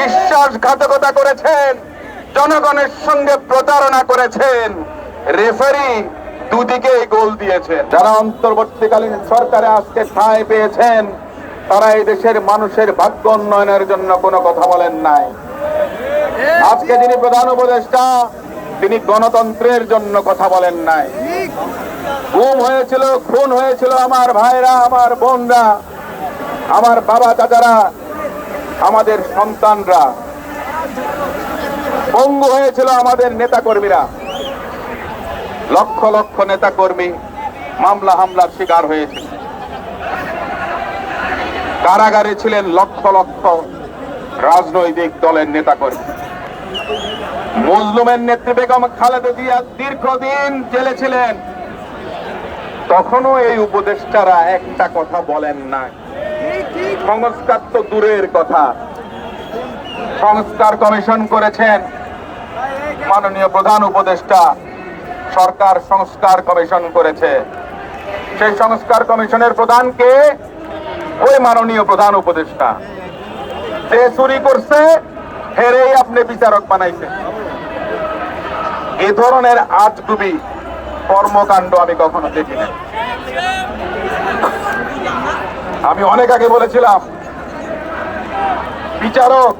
বিশ্বাসঘাতকতা করেছেন, জনগণের সঙ্গে প্রতারণা করেছেন, রেফারি দুদিকেই গোল দিয়েছেন। যারা অন্তর্বর্তীকালীন সরকারে আজকে ঠাঁই পেয়েছেন, তারা এই দেশের মানুষের ভাগ্য উন্নয়নের জন্য কোনো কথা বলেন নাই। আজকে যিনি প্রধান উপদেষ্টা, তিনি গণতন্ত্রের জন্য কথা বলেন নাই। গুম হয়েছিল, খুন হয়েছিল আমার ভাইরা, আমার বোনরা, আমার বাবা চাচারা আমাদের সন্তানরা। পঙ্গু হয়েছিল আমাদের নেতাকর্মীরা। লক্ষ লক্ষ নেতাকর্মী মামলা হামলার শিকার হয়েছিল কারাগারে ছিলেন লক্ষ লক্ষ রাজনৈতিক দলের নেতাকর্মী। মজলুমের নেত্রী বেগম খালেদা জিয়া দীর্ঘদিন জেলে ছিলেন। তখনও এই উপদেষ্টারা একটা কথা বলেন না সংস্কার তো দূরের কথা। সংস্কার কমিশন করেছেন মাননীয় প্রধান উপদেষ্টা। সরকার সংস্কার কমিশন করেছে। সেই সংস্কার কমিশনের প্রধানকে ওই মাননীয় প্রধান উপদেষ্টা। যে চুরি করছে, হেরেই আপনি বিচারক বানাইছে এ ধরনের আজগুবি কর্মকাণ্ড আমি কখনো দেখি না আমি অনেক আগে বলেছিলাম, বিচারক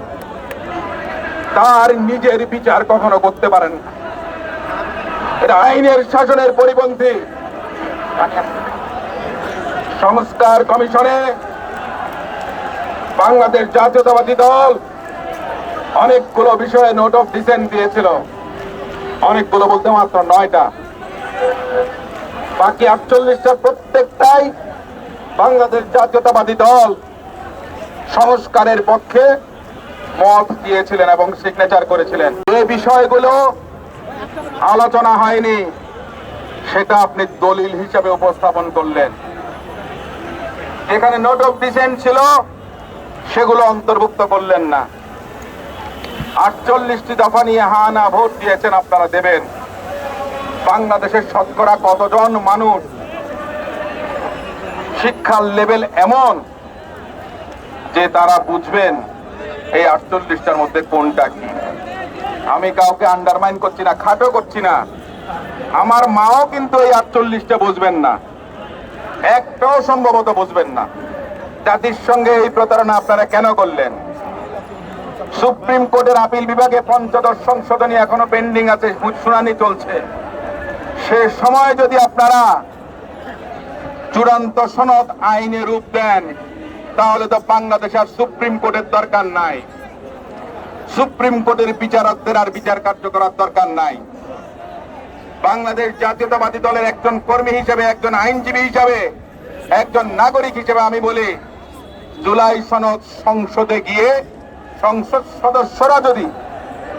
তার নিজের বিচার কখনো করতে পারেন এটা আইনের শাসনের পরিপন্থী। সংস্কার কমিশনে বাংলাদেশ জাতীয়তাবাদী দল অনেকগুলো বিষয়ে নোট অফ ডিসেন্ট দিয়েছিল। অনেকগুলো বলতে মাত্র নয়টা। বাকি আটচল্লিশটা প্রত্যেকটাই বাংলাদেশ জাতীয়তাবাদী দল সংস্কারের পক্ষে মত দিয়েছিলেন এবং সিগনেচার করেছিলেন। যে বিষয়গুলো আলোচনা হয়নি, সেটা আপনি দলিল হিসাবে উপস্থাপন করলেন। এখানে নোট অফ ডিসেন্ট ছিল, সেগুলো অন্তর্ভুক্ত করলেন না। আটচল্লিশটি দফা নিয়ে হা না ভোট দিয়েছেন আপনারা দেবেন। বাংলাদেশের শতকরা কতজন মানুষ শিক্ষার লেভেল এমন যে তারা বুঝবেন এই আটচল্লিশটার মধ্যে কোনটা কি। আমি কাউকে আন্ডারমাইন করছি না, খাটো করছি না। আমার মাও কিন্তু এই আটচল্লিশটা বুঝবেন না। একটাও সম্ভবত বুঝবেন না। জাতির সঙ্গে এই প্রতারণা আপনারা কেন করলেন? সুপ্রিম কোর্টের আপিল বিভাগে পঞ্চদশ সংশোধনী এখনও পেন্ডিং আছে, শুনানি চলছে। সে সময় যদি আপনারা চূড়ান্ত সনদ আইনে রূপ দেন। তাহলে তো বাংলাদেশ আর সুপ্রিম কোর্টের দরকার নাই। সুপ্রিম কোর্টের বিচারকদের আর বিচার কার্য করার দরকার নাই। বাংলাদেশ জাতীয়তাবাদী দলের একজন কর্মী হিসেবে, একজন আইনজীবী হিসেবে, একজন নাগরিক হিসেবে আমি বলি, জুলাই সনদ সংসদে গিয়ে সংসদ সদস্যরা যদি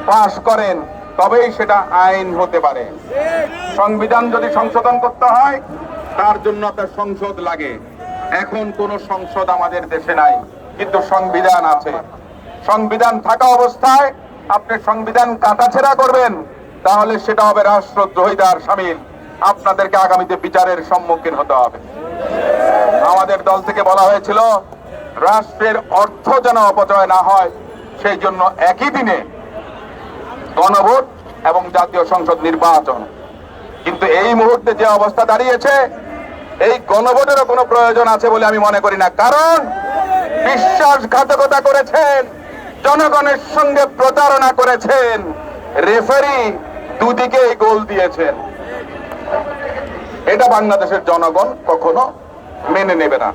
পাশ করেন, তবেই সেটা আইন হতে পারে। সংবিধান যদি সংশোধন করতে হয় তার জন্য আপনার সংসদ লাগে। এখন কোন সংসদ আমাদের দেশে নাই, কিন্তু সংবিধান আছে। সংবিধান থাকা অবস্থায় আপনি সংবিধান কাটাছেড়া করবেন, তাহলে সেটা হবে রাষ্ট্রদ্রোহিতার সামিল। আপনাদেরকে আগামীতে বিচারের সম্মুখীন হতে হবে। আমাদের দল থেকে বলা হয়েছিল, রাষ্ট্রের অর্থ যেন অপচয় না হয়, সেই জন্য একই দিনে গণভোট এবং জাতীয় সংসদ নির্বাচন। কিন্তু এই মুহূর্তে যে অবস্থা দাঁড়িয়েছে, এই গণভোটেরও কোনো প্রয়োজন আছে বলে আমি মনে করি না। কারণ বিশ্বাসঘাতকতা করেছেন, জনগণের সঙ্গে প্রতারণা করেছেন, রেফারি দুদিকে গোল দিয়েছেন। এটা বাংলাদেশের জনগণ কখনো মেনে নেবে না।